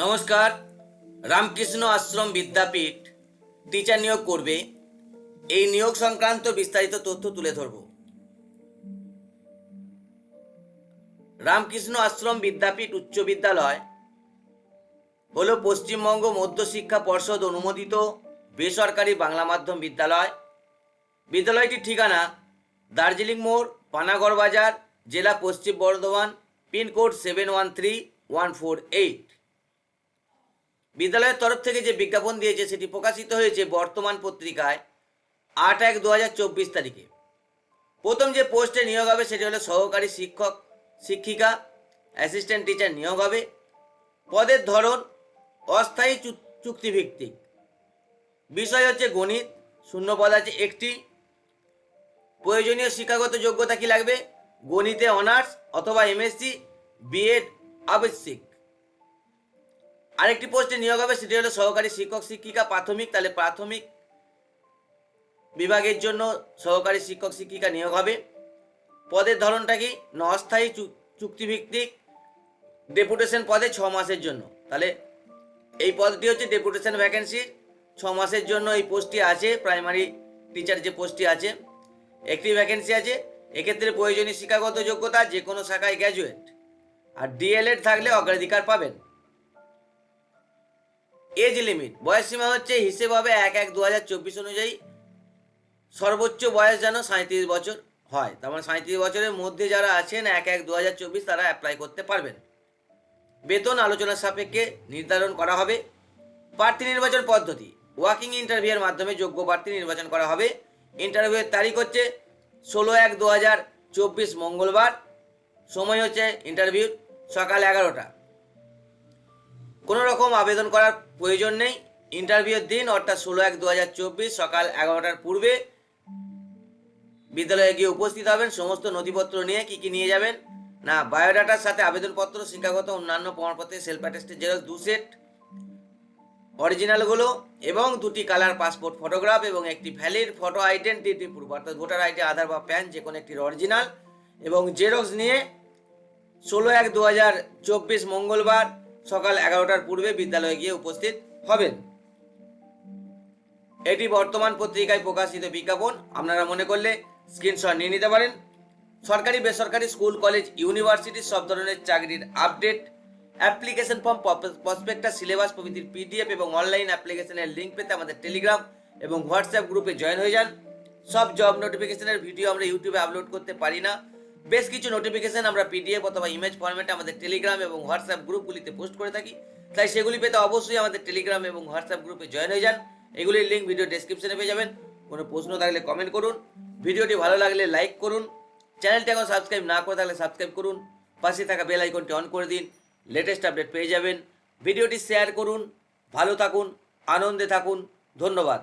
নমস্কার। রামকৃষ্ণ আশ্রম বিদ্যাপীঠ টিচার নিয়োগ করবে। এই নিয়োগ সংক্রান্ত বিস্তারিত তথ্য তুলে ধরব। রামকৃষ্ণ আশ্রম বিদ্যাপীঠ উচ্চ বিদ্যালয় হল পশ্চিমবঙ্গ মধ্য শিক্ষা পর্ষদ অনুমোদিত বেসরকারি বাংলা মাধ্যম বিদ্যালয়। বিদ্যালয়টির ঠিকানা দার্জিলিং মোড়, পানাগড় বাজার, জেলা পশ্চিম Bardhaman, pin code seven one three one four eight. বিদ্যালয়ের তরফ থেকে যে বিজ্ঞাপন দিয়েছে, সেটি প্রকাশিত হয়েছে বর্তমান পত্রিকায় আট এক দু তারিখে। প্রথম যে পোস্টে নিয়োগ হবে, সেটি হলো সহকারী শিক্ষক, শিক্ষিকা, অ্যাসিস্ট্যান্ট টিচার নিয়োগ হবে। পদের ধরন অস্থায়ী চুক্তিভিত্তিক। বিষয় হচ্ছে গণিত, শূন্য পদ আছে একটি। প্রয়োজনীয় শিক্ষাগত যোগ্যতা কি লাগবে? গণিতে অনার্স অথবা এমএসসি, বিএড আবশ্যিক। আরেকটি পোস্টে নিয়োগ হবে, সেটি হলো সহকারী শিক্ষক, শিক্ষিকা, প্রাথমিক, তাহলে প্রাথমিক বিভাগের জন্য সহকারী শিক্ষক, শিক্ষিকা নিয়োগ হবে। পদের ধরনটা কি? না অস্থায়ী চু- চুক্তিভিত্তিক ডেপুটেশন পদে ছ মাসের জন্য। তাহলে এই পদটি হচ্ছে ডেপুটেশন ভ্যাকেন্সির ছ মাসের জন্য এই পোস্টটি আছে, প্রাইমারি টিচার যে পোস্টটি আছে, একটি ভ্যাকেন্সি আছে। এক্ষেত্রে প্রয়োজনীয় শিক্ষাগত যোগ্যতা যে কোনো শাখায় গ্র্যাজুয়েট। আর ডিএলএড থাকলে অগ্রাধিকার পাবেন। এজ লিমিট বয়স সীমা হচ্ছে হিসেব হবে এক এক দু অনুযায়ী। সর্বোচ্চ বয়স যেন সাঁত্রিশ বছর হয়। তার মানে সাঁত্রিশ বছরের মধ্যে যারা আছেন, এক এক দু তারা অ্যাপ্লাই করতে পারবেন। বেতন আলোচনা সাপেক্ষে নির্ধারণ করা হবে। প্রার্থী নির্বাচন পদ্ধতি। ওয়াকিং ইন্টারভিউয়ের মাধ্যমে যোগ্য প্রার্থী নির্বাচন করা হবে। ইন্টারভিউয়ের তারিখ হচ্ছে ষোলো এক দু মঙ্গলবার। সময় হচ্ছে ইন্টারভিউ সকাল এগারোটা। কোনো রকম আবেদন করার প্রয়োজন নেই। ইন্টারভিউর দিন, অর্থাৎ ষোলো এক দু সকাল এগারোটার পূর্বে বিদ্যালয়ে গিয়ে উপস্থিত হবেন। সমস্ত নথিপত্র নিয়ে কি কি নিয়ে যাবেন? না, বায়োডাটার সাথে আবেদনপত্র শিক্ষাগত অন্যান্য প্রমাণপত্রের সেলফ অ্যাটেস্টেড জেরক্স, দু সেট অরিজিনালগুলো এবং দুটি কালার পাসপোর্ট ফটোগ্রাফ এবং একটি ভ্যালিড ফটো আইডেন্টিটি প্রুফ, অর্থাৎ ভোটার আইডি, আধার বা প্যান, যে কোনো একটির অরিজিনাল এবং জেরক্স নিয়ে ষোলো এক দু মঙ্গলবার সকাল এগারোটার পূর্বে বিদ্যালয়ে গিয়ে উপস্থিত হবেন। এটি বর্তমান পত্রিকায় প্রকাশিত বিজ্ঞাপন। আপনারা মনে করলে স্ক্রিনশট নিয়ে নিতে পারেন। সরকারি, বেসরকারি স্কুল কলেজ ইউনিভার্সিটির সব ধরনের চাকরির update application form prospectus syllabus প্রভৃতির পিডিএফ এবং অনলাইন অ্যাপ্লিকেশনের লিঙ্ক পেতে আমাদের টেলিগ্রাম এবং হোয়াটসঅ্যাপ গ্রুপে জয়েন হয়ে যান। সব জব নোটিফিকেশনের ভিডিও আমরা ইউটিউবে আপলোড করতে পারি না। বেশ কিছু নোটিফিকেশন আমরা পিডিএফ অথবা ইমেজ ফরম্যাটে আমাদের টেলিগ্রাম এবং হোয়াটসঅ্যাপ গ্রুপগুলিতে পোস্ট করে থাকি। তাই সেগুলি পেতে অবশ্যই আমাদের টেলিগ্রাম এবং হোয়াটসঅ্যাপ গ্রুপে জয়েন হয়ে যান। এগুলির লিঙ্ক ভিডিও ডেসক্রিপশনে পেয়ে যাবেন। কোনো প্রশ্ন থাকলে কমেন্ট করুন। ভিডিওটি ভালো লাগলে লাইক করুন। চ্যানেলটি এখন সাবস্ক্রাইব না করে থাকলে সাবস্ক্রাইব করুন। পাশে থাকা বেল আইকনটি অন করে দিন। লেটেস্ট আপডেট পেয়ে যাবেন। ভিডিওটি শেয়ার করুন। ভালো থাকুন। আনন্দে থাকুন। ধন্যবাদ।